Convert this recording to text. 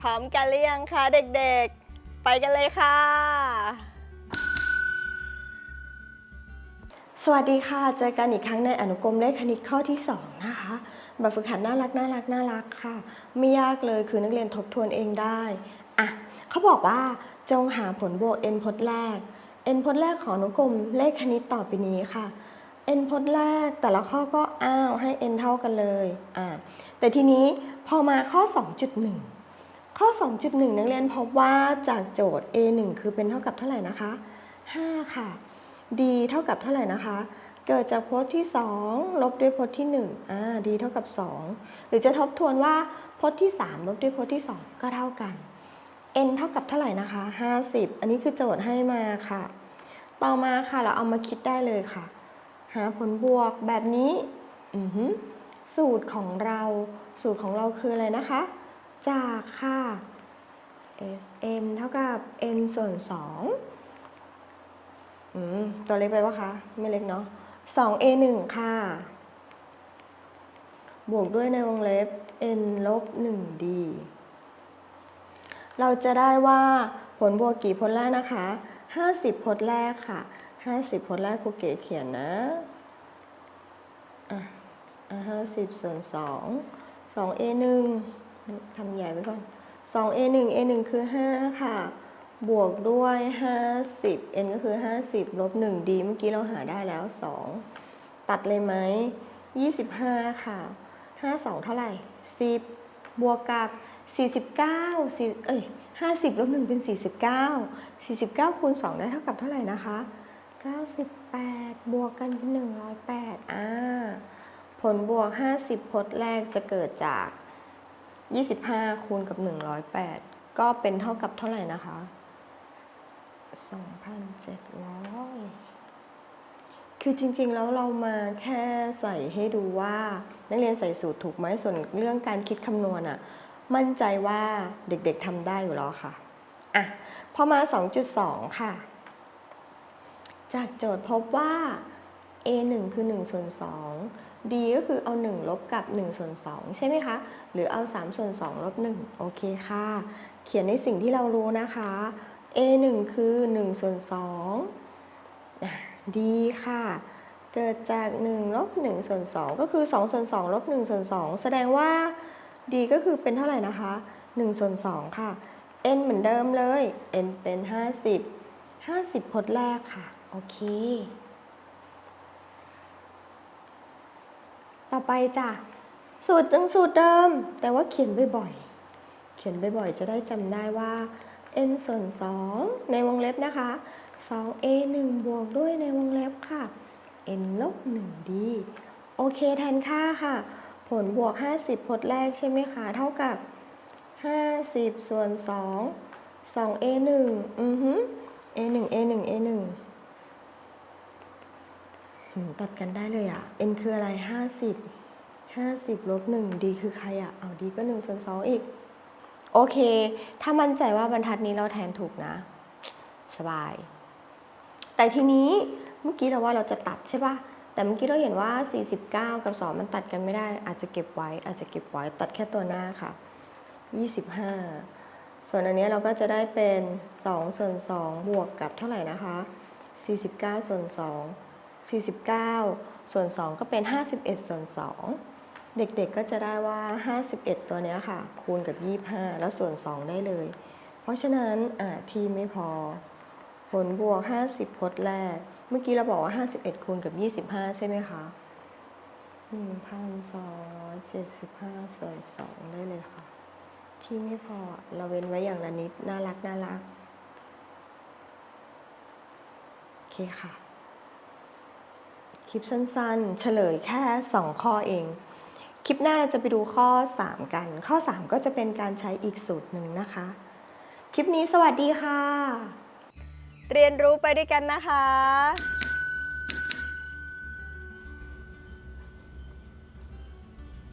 พร้อมกันหรือยังคะเด็กๆ ไปกันเลยค่ะ สวัสดีค่ะ เจอกันอีกครั้งในอนุกรมเลขคณิตข้อที่ 2 นะคะแบบฝึกหัดน่ารักน่ารักน่ารักค่ะ ไม่ยากเลยคือนักเรียนทบทวนเองได้อะเขาบอกว่าจงหาผลบวก n พจน์แรก n พจน์แรกของอนุกรมเลขคณิตต่อไปนี้ค่ะ n พจน์แรกแต่ละข้อก็อ้าวให้ n เท่ากันเลยอ่าแต่ทีนี้พอมาข้อ 2.1 ข้อ 2.1 นักเรียนพบว่าจากโจทย์ a 1คือเป็นเท่ากับเท่าไหร่นะคะ 5 ค่ะ d เท่ากับเท่าไหร่นะคะ เกิดจากพจน์ที่ 2 ลบด้วยพจน์ที่1อ่า d เท่ากับ 2 หรือจะทบทวนว่าพจน์ที่ 3 ลบด้วยพจน์ที่ 2 ก็เท่ากัน n เท่ากับเท่าไหร่นะคะ 50 อันนี้คือโจทย์ให้มาค่ะ ต่อมาค่ะเราเอามาคิดได้เลยค่ะ หาผลบวกแบบนี้ สูตรของเรา สูตรของเราคืออะไรนะคะ จากค่ะ sn เท่ากับ n ส่วน2อืมตัวเล็กไปปะคะ ไม่เล็กเนาะ 2a 1 ค่ะ บวกด้วยในวงเล็บ n ลบ 1d เราจะได้ว่าผลบวกกี่พจน์แรกนะคะ 50พจน์แรกค่ะ 50พจน์แรกครูเก๋เขียนนะ อะอะ50ส่วน2 2a 1 ทำใหญ่ไปก่อน 2a 1 a 1คือ 5 ค่ะ บวกด้วย 50 n ก็คือ 50 ลบ 1d เมื่อกี้เราหาได้แล้ว 2 ตัดเลยไหม 25 ค่ะ 5 2 เท่าไหร่ 10 บวกกับ 49 4เอ้ย50 ลบ 1 เป็น 49 49 คูณ 2 ได้เท่ากับเท่าไหร่นะคะ 98 บวกกันเป็น 108 อ่า ผลบวก 50 พจน์แรกจะเกิดจาก 25 คูณกับ 108 ก็เป็นเท่ากับเท่าไหร่นะคะ 2,700 คือจริงๆ แล้วเรามาแค่ใส่ให้ดูว่า นักเรียนใส่สูตรถูกไหมส่วนเรื่องการคิดคำนวณอะมั่นใจว่าเด็กๆทำได้อยู่แล้วค่ะ อะ พอมา 2.2 ค่ะ จากโจทย์พบว่า a 1คือ1ส่วน2 d ก็คือเอา 1 ลบกับ1ส่วน2ใช่ไหมคะ หรือเอา 3 ส่วน2ลบ1โอเคค่ะ เขียนในสิ่งที่เรารู้นะคะ a 1คือ1ส่วน2อะ d ค่ะ เกิดจาก1ลบ1ส่วน2ก็คือ2ส่วน2ลบ1ส่วน2แสดงว่า d ก็คือเป็นเท่าไหร่นะคะ1ส่วน2ค่ะ n เหมือนเดิมเลย n เป็น 50 50พจน์แรกค่ะ โอเค ต่อไปจ้ะสูตรยังสูตรเดิม แต่ว่าเขียนบ่อยๆ เขียนบ่อยๆ จะได้จำได้ว่า n ส่วน 2 ในวงเล็บนะคะ 2a 1 บวกด้วยในวงเล็บค่ะ n ลบ 1d โอเคแทนค่าค่ะ ผลบวก 50 พจน์แรกใช่ไหมคะ เท่ากับ 50 ส่วน 2 2a 1อือฮึ a 1 a 1 a 1 ตัดกันได้เลยอะ n คืออะไร 50 50ลบ1 d คือใครอะเอา d ก็1ส่วน2อีก โอเค ถ้ามั่นใจว่าบรรทัดนี้เราแทนถูกนะ สบาย แต่ทีนี้เมื่อกี้เราว่าเราจะตัดใช่ปะแต่เมื่อกี้เราเห็นว่า 49 กับ 2 มันตัดกันไม่ได้ อาจจะเก็บไว้ อาจจะเก็บไว้ ตัดแค่ตัวหน้าค่ะ 25 ส่วนอันนี้เราก็จะได้เป็น 2 ส่วน 2 บวกกับเท่าไหร่นะคะ 49 ส่วน 2 49 ส่วน 2 ก็เป็น 51 ส่วน 2 เด็กๆก็จะได้ว่า 51 ตัวเนี้ยค่ะ คูณกับ 25 แล้วส่วน 2 ได้เลย เพราะฉะนั้นอ่าที่ไม่พอ ผลบวก 50พจน์แรก เมื่อกี้เราบอกว่า 51 คูณกับ 25 ใช่ไหมคะ1,275 ส่วน 2 ได้เลยค่ะ ที่ไม่พอเราเว้นไว้อย่างละนิด น่ารักน่ารักโอเคค่ะ คลิปสั้นๆ เฉลยแค่ 2 ข้อเอง คลิปหน้าเราจะไปดูข้อ 3 กัน ข้อ 3 ก็จะเป็นการใช้อีกสูตรหนึ่งนะคะ คลิปนี้สวัสดีค่ะ เรียนรู้ไปด้วยกันนะคะ